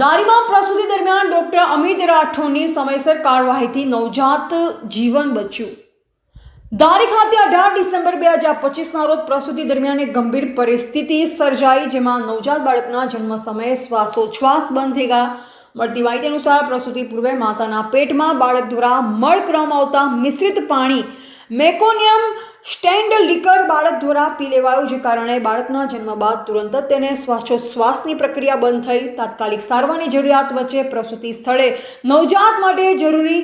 દારીમાં પ્રસૂતિ દરમિયાન ડોક્ટર અમિત રાઠોડની સમયસર કાર્યવાહીથી નવજાત જીવન બચ્યું. દારી ખાતે અઢાર ડિસેમ્બર બે હજાર પચીસના રોજ પ્રસૂતિ દરમિયાન એક ગંભીર પરિસ્થિતિ સર્જાઈ જેમાં નવજાત બાળકના જન્મ સમયે શ્વાસોચ્છ્વાસ બંધ થઈ ગયા. મળતી માહિતી અનુસાર પ્રસૂતિ પૂર્વે માતાના પેટમાં બાળક દ્વારા મળ કરવામાં આવતા મિશ્રિત પાણી મેકોનિયમ સ્ટેન્ડ લિકર બાળક દ્વારા પી લેવાયું, જે કારણે બાળકના જન્મ બાદ તુરંત જ તેને શ્વાસોશ્વાસની પ્રક્રિયા બંધ થઈ. તાત્કાલિક સારવારની જરૂરિયાત વચ્ચે પ્રસૂતિ સ્થળે નવજાત માટે જરૂરી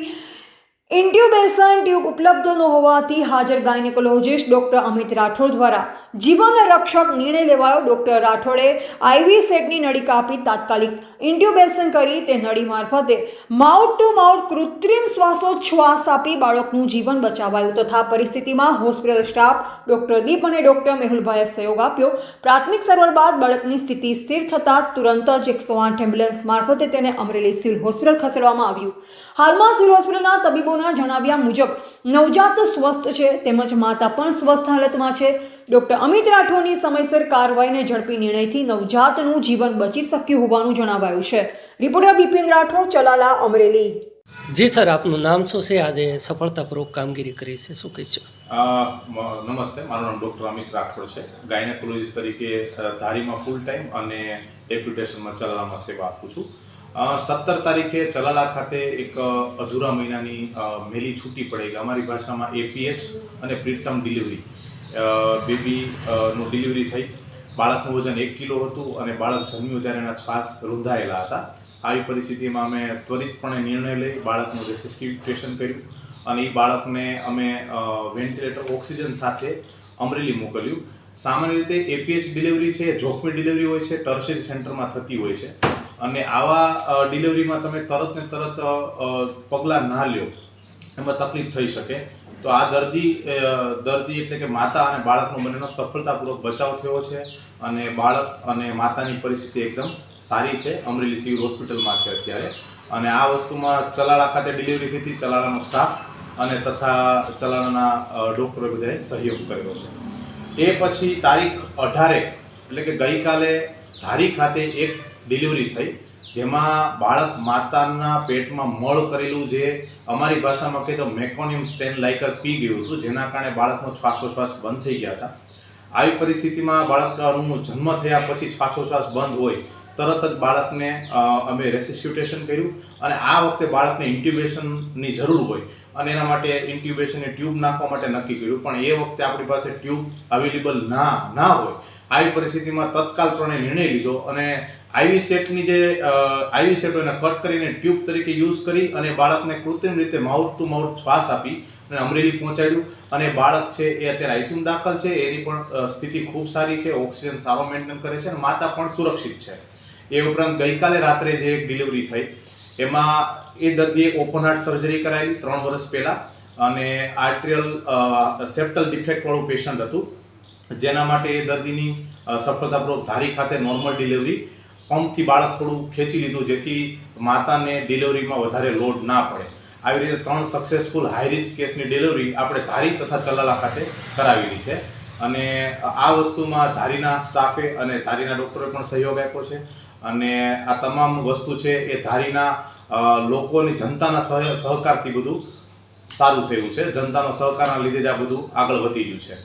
ઇન્ટ્યુબેશન ટ્યુબ ઉપલબ્ધ ન હોવાથી હાજર ગાયનેકોલોજિસ્ટ ડોક્ટર અમિત રાઠોડ દ્વારા જીવન રક્ષક નિર્ણય લેવાયો ડોક્ટર રાઠોડે આઈવી સેટની નળી કાપી તાત્કાલિક ઇન્ટ્યુબેશન કરી તે નળી મારફતે માઉથ ટુ માઉથ કૃત્રિમ શ્વાસોચ્છ્વાસ આપી બાળકનું જીવન બચાવાયું તથા પરિસ્થિતિમાં હોસ્પિટલ સ્ટાફ ડોક્ટર દીપ અને ડોક્ટર મેહુલભાઈએ સહયોગ આપ્યો. પ્રાથમિક સારવાર બાદ બાળકની સ્થિતિ સ્થિર થતાં તુરંત જ એકસો આઠ એમ્બ્યુલન્સ મારફતે તેને અમરેલી સિવિલ હોસ્પિટલ ખસેડવામાં આવ્યું. હાલમાં સિવિલ હોસ્પિટલના તબીબોના જણાવ્યા મુજબ નવજાત સ્વસ્થ છે તેમજ માતા પણ સ્વસ્થ હાલતમાં છે. ડોક્ટર અમિત રાઠોડની સમયસર કાર્યવાહીને ઝડપી નિર્ણયથી નવજાતનું જીવન બચી શક્યું હોવાનું જણાવાયું છે. રિપોર્ટર બિપિન રાઠોડ ચલાલા અમરેલી. જી સર આપનું નામ શું છે? આજે સફળતાપૂર્વક કામગીરી કરી છે. શું કહીશું નમસ્તે. મારું નામ ડૉક્ટર અમિત રાઠોડ છે. ગાયનેકોલોજીસ્ટ તરીકે ધારીમાં ફૂલ ટાઈમ અને ડેપ્યુટેશનમાં ચલાલામાં સેવા આપું છું. સત્તર તારીખે ચલાલા ખાતે એક અધૂરા મહિનાની મેલી છૂટી પડેલી. અમારી ભાષામાં એપીએચ અને પ્રીતમ ડિલિવરી બેબી નું ડિલિવરી થઈ. બાળકનું વજન એક કિલો હતું અને બાળક જન્મ્યું ત્યારે એના શ્વાસ રૂંધાયેલા હતા. આવી પરિસ્થિતિમાં અમે ત્વરિતપણે નિર્ણય લઈ બાળકનું રેસિસ્ટિટેશન કર્યું અને એ બાળકને અમે વેન્ટિલેટર ઓક્સિજન સાથે અમરેલી મોકલ્યું. સામાન્ય રીતે એપીએચ ડિલિવરી છે, જોખમી ડિલિવરી હોય છે ટર્શરી સેન્ટરમાં થતી હોય છે. અને આવા ડિલિવરીમાં તમે તરત ને તરત પગલાં ના લ્યો. એમાં તકલીફ થઈ શકે. તો આ દર્દી દર્દી એટલે કે માતા અને બાળકનો બંનેનો સફળતાપૂર્વક બચાવ થયો છે અને બાળક અને માતાની પરિસ્થિતિ એકદમ સારી છે. અમરેલી સિવિલ હોસ્પિટલમાં છે અત્યારે. અને આ વસ્તુમાં ચલાળા ખાતે ડિલિવરી થઈ હતી. ચલાળાનો સ્ટાફ અને તથા ચલાળાના ડોક્ટરો બધાએ સહયોગ કર્યો છે. એ પછી તારીખ અઢારે, એટલે કે ગઈકાલે ધારી ખાતે એક ડિલિવરી થઈ. જેમાં બાળક માતાના પેટમાં મળ કરેલું જે અમારી ભાષામાં કહીએ તો મેકોનિયમ સ્ટેન લાઇકર પી ગયું હતું, જેના કારણે બાળકનો શ્વાસોશ્વાસ બંધ થઈ ગયા હતા. આવી પરિસ્થિતિમાં બાળકનું જન્મ થયા પછી શ્વાસોશ્વાસ બંધ હોય, તરત જ બાળકને અમે રેસિસ્ક્યુટેશન કર્યું અને આ વખતે બાળકને ઇન્ટ્યુબેશનની જરૂર હોય અને એના માટે ઇન્ટ્યુબેશનની ટ્યુબ નાખવા માટે નક્કી કર્યું. પણ એ વખતે આપણી પાસે ટ્યુબ અવેલેબલ ના ના હોય. આવી પરિસ્થિતિમાં તત્કાલપણે નિર્ણય લીધો અને આઈવી સેટની જે આઈવી સેટોને કટ કરીને ટ્યુબ તરીકે યુઝ કરી અને બાળકને કૃત્રિમ રીતે માઉથ ટુ માઉથ શ્વાસ આપી અને અમરેલી પહોંચાડ્યું. અને બાળક છે એ અત્યારે આઈસીયુમાં દાખલ છે. એની પણ સ્થિતિ ખૂબ સારી છે. ઓક્સિજન સારો મેન્ટેન કરે છે અને માતા પણ સુરક્ષિત છે. એ ઉપરાંત ગઈકાલે રાત્રે જે એક ડિલિવરી થઈ, એમાં એ દર્દીએ ઓપન હાર્ટ સર્જરી કરાયેલી ત્રણ વર્ષ પહેલાં અને આર્ટ્રિયલ સેપ્ટલ ડિફેક્ટવાળું પેશન્ટ હતું. જેના માટે એ દર્દીની સફળતાપૂર્વક ધારી ખાતે નોર્મલ ડિલિવરી પંપથી બાળક થોડું ખેંચી લીધું, જેથી માતાને ડિલિવરીમાં વધારે લોડ ના પડે. આવી રીતે ત્રણ સક્સેસફુલ હાઈ કેસની ડિલિવરી આપણે ધારી તથા ચલાલા ખાતે કરાવેલી છે. અને આ વસ્તુમાં ધારીના સ્ટાફે અને ધારીના ડૉક્ટરે પણ સહયોગ આપ્યો છે. અને આ તમામ વસ્તુ છે એ ધારીના લોકોની જનતાના સહ, સહકારથી બધું સારું થયું છે. જનતાનો સહકારના લીધે જ આ બધું આગળ વધી ગયું છે.